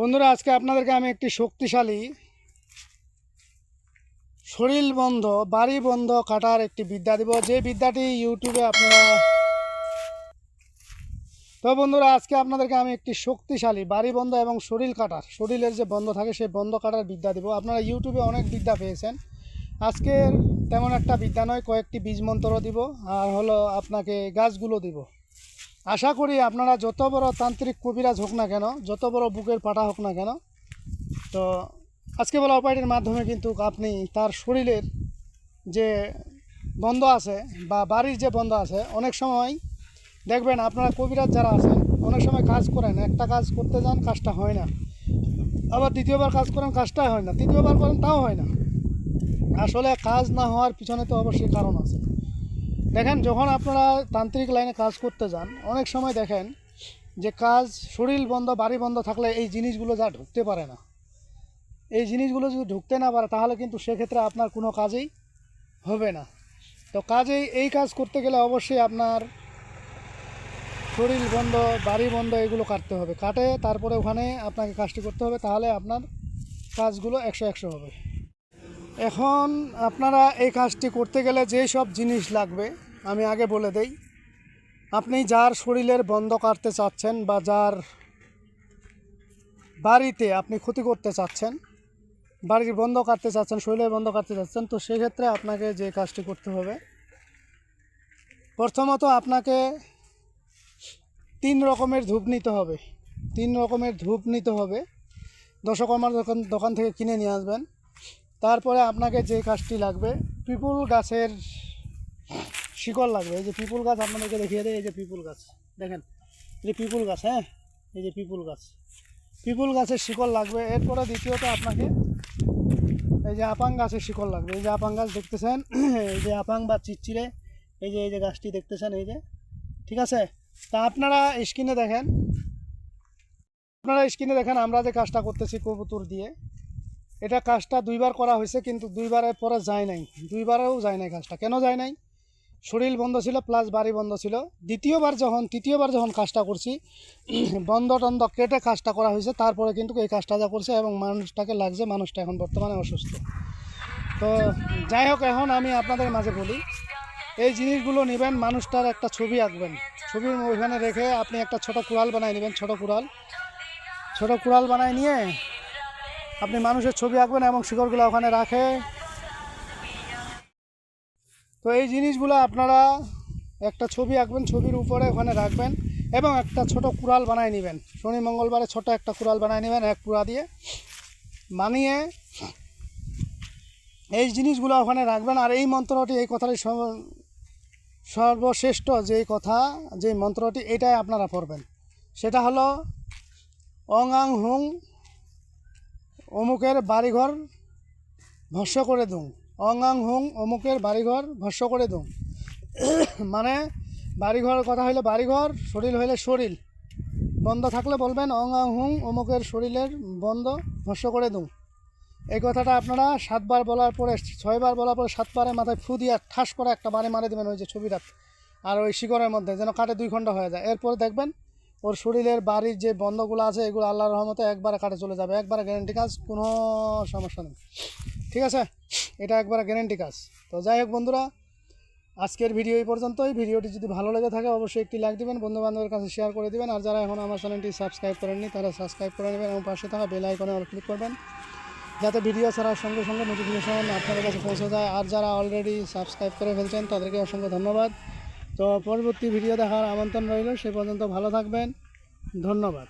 বন্ধুরা, আজকে আপনাদেরকে আমি একটি শক্তিশালী শরীর বন্ধ বাড়ি বন্ধ কাটার একটি বিদ্যা দিব। যে বিদ্যাটি ইউটিউবে আপনারা তো বন্ধুরা, আজকে আপনাদেরকে আমি একটি শক্তিশালী বাড়ি বন্ধ এবং শরীর কাটার, শরীরের যে বন্ধ থাকে সেই বন্ধ কাটার বিদ্যা দিব। আপনারা ইউটিউবে অনেক বিদ্যা পেয়েছেন। আজকের তেমন একটা বিদ্যা নয়, কয়েকটি বীজ মন্ত্র দিব, আর হলো আপনাকে গাছগুলো দিব। আশা করি আপনারা যত বড় তান্ত্রিক কবিরাজ হোক না কেন, যত বড় বুকের পাটা হোক না কেন, তো আজকে বলা উপায়টির মাধ্যমে কিন্তু আপনি তার শরীরের যে বন্ধ আছে বা বাড়ির যে বন্ধ আছে, অনেক সময় দেখবেন আপনারা কবিরাজ যারা আছেন, অনেক সময় কাজ করেন, একটা কাজ করতে যান, কাজটা হয় না। আবার দ্বিতীয়বার কাজ করেন কাজটাই হয় না। তৃতীয়বার করেন, তাও হয় না। আসলে কাজ না হওয়ার পিছনে তো অবশ্যই কারণ আছে। দেখেন, যখন আপনারা তান্ত্রিক লাইনে কাজ করতে যান, অনেক সময় দেখেন যে কাজ শরীর বন্ধ, বাড়ি বন্ধ থাকলে এই জিনিসগুলো যা ঢুকতে পারে না। এই জিনিসগুলো যদি ঢুকতে না পারে, তাহলে কিন্তু সেক্ষেত্রে আপনার কোনো কাজেই হবে না। তো কাজেই এই কাজ করতে গেলে অবশ্যই আপনার শরীর বন্ধ, বাড়ি বন্ধ, এগুলো কাটতে হবে। কাটে, তারপরে ওখানে আপনাকে কাজটি করতে হবে, তাহলে আপনার কাজগুলো একশো একশো হবে। এখন আপনারা এই কাজটি করতে গেলে যেই সব জিনিস লাগবে আমি আগে বলে দেই, আপনি যার শরীরের বন্ধ কাটতে চাচ্ছেন বা যার বাড়িতে আপনি ক্ষতি করতে চাচ্ছেন, বাড়ির বন্ধ কাটতে চাচ্ছেন, শরীরের বন্ধ কাটতে চাচ্ছেন, তো সেক্ষেত্রে আপনাকে যে কাজটি করতে হবে, প্রথমত আপনাকে তিন রকমের ধূপ নিতে হবে। তিন রকমের ধূপ নিতে হবে। দশকর্মার দোকান দোকান থেকে কিনে নিয়ে আসবেন। তারপরে আপনাকে যে কাজটি লাগবে, পিপুল গাছের শিকড় লাগবে। এই যে পিপুল গাছ আপনাদেরকে দেখিয়ে দেয় এই যে পিপুল গাছ। দেখেন, এই পিপুল গাছ হ্যাঁ? এই যে পিপুল গাছ। পিপুল গাছের শিকড় লাগবে। এরপরে দ্বিতীয়ত আপনাকে এই যে আপাং গাছের শিকড় লাগবে। এই যে আপাং গাছ দেখতেছেন, এই যে আপাং বা চিচ্চিরে এই যে এই যে গাছটি দেখতেছেন, এই যে। ঠিক আছে? তা আপনারা স্ক্রিনে দেখেন, আপনারা স্ক্রিনে দেখেন, আমরা যে কাজটা করতেছি কবুতর দিয়ে। এটা কাজটা দুইবার করা হয়েছে, কিন্তু দুইবারের পরে যায় নাই। দুইবারেও যায় নাই কাজটা। কেন যায় নাই? শরীর বন্ধ ছিল প্লাস বাড়ি বন্ধ ছিল। দ্বিতীয়বার যখন, তৃতীয়বার যখন কাজটা করছি, বন্ধ টন্ধ কেটে কাজটা করা হয়েছে, তারপরে কিন্তু এই কাজটা যা করছে এবং মানুষটাকে লাগছে, মানুষটা এখন বর্তমানে অসুস্থ। তো যাই হোক, এখন আমি আপনাদের মাঝে বলি, এই জিনিসগুলো নেবেন, মানুষটার একটা ছবি আঁকবেন। ছবির ওইখানে রেখে আপনি একটা ছোট কুড়াল বানাই নেবেন, ছোট কুড়াল। ছোট কুড়াল বানাই নিয়ে আপনি মানুষের ছবি আঁকবেন এবং শিকড়গুলো ওখানে রাখে। তো এই জিনিসগুলো আপনারা একটা ছবি আঁকবেন, ছবির উপরে ওখানে রাখবেন এবং একটা ছোট কুড়াল বানায় নেবেন। শনি মঙ্গলবারে ছোট একটা কুড়াল বানায় নেবেন এক কুড়া দিয়ে। মানিয়ে এই জিনিসগুলো ওখানে রাখবেন। আর এই মন্ত্রটি, এই কথাটি সর্বশ্রেষ্ঠ যেই কথা, যে মন্ত্রটি, এটাই আপনারা পড়বেন। সেটা হলো অং আং হুং, অমুকের বাড়িঘর ভস্য করে দুং। অং আং হুং অমুকের বাড়িঘর ভস্য করে দুং মানে বাড়িঘর কথা হইলে বাড়িঘর, শরীর হইলে শরীর। বন্ধ থাকলে বলবেন অং আং হুং অমুকের শরীরের বন্ধ ভস্য করে দুং এই কথাটা আপনারা সাতবার বলার পরে, ছয়বার বলার পরে সাতবারের মাথায় ফু দিয়ে ঠাস করে একটা বাড়ি মারে দেবেন ওই যে ছবিটা আর ওই শিকড়ের মধ্যে যেন কাটে দুই খণ্ড হয়ে যায়। এরপরে দেখবেন ওর শরীরের বাড়ির যে বন্ধগুলো আছে, এগুলো আল্লাহর রহমতে একবারে কাটে চলে যাবে, একবারে গ্যারেন্টি কাজ, কোনো সমস্যা নেই। ঠিক আছে? এটা একবারে গ্যারেন্টি কাজ। তো যাই হোক বন্ধুরা, আজকের ভিডিও এই পর্যন্তই। ভিডিওটি যদি ভালো লেগে থাকে, অবশ্যই একটি লাইক দিবেন বন্ধু বান্ধবের কাছে শেয়ার করে দিবেন, আর যারা এখন আমার চ্যানেলটি সাবস্ক্রাইব করেননি, তারা সাবস্ক্রাইব করে নেবেন এবং পাশে থাকা বেল আইকনে অল ক্লিক করবেন, যাতে ভিডিও ছাড়ার সঙ্গে সঙ্গে নোটিফিকেশন আপনাদের কাছে পৌঁছে যায়। আর যারা অলরেডি সাবস্ক্রাইব করে ফেলছেন, তাদেরকে অসংখ্য ধন্যবাদ। তো পরবর্তী ভিডিও দেখার আমন্ত্রণ রইল সে পর্যন্ত ভালো থাকবেন। ধন্যবাদ।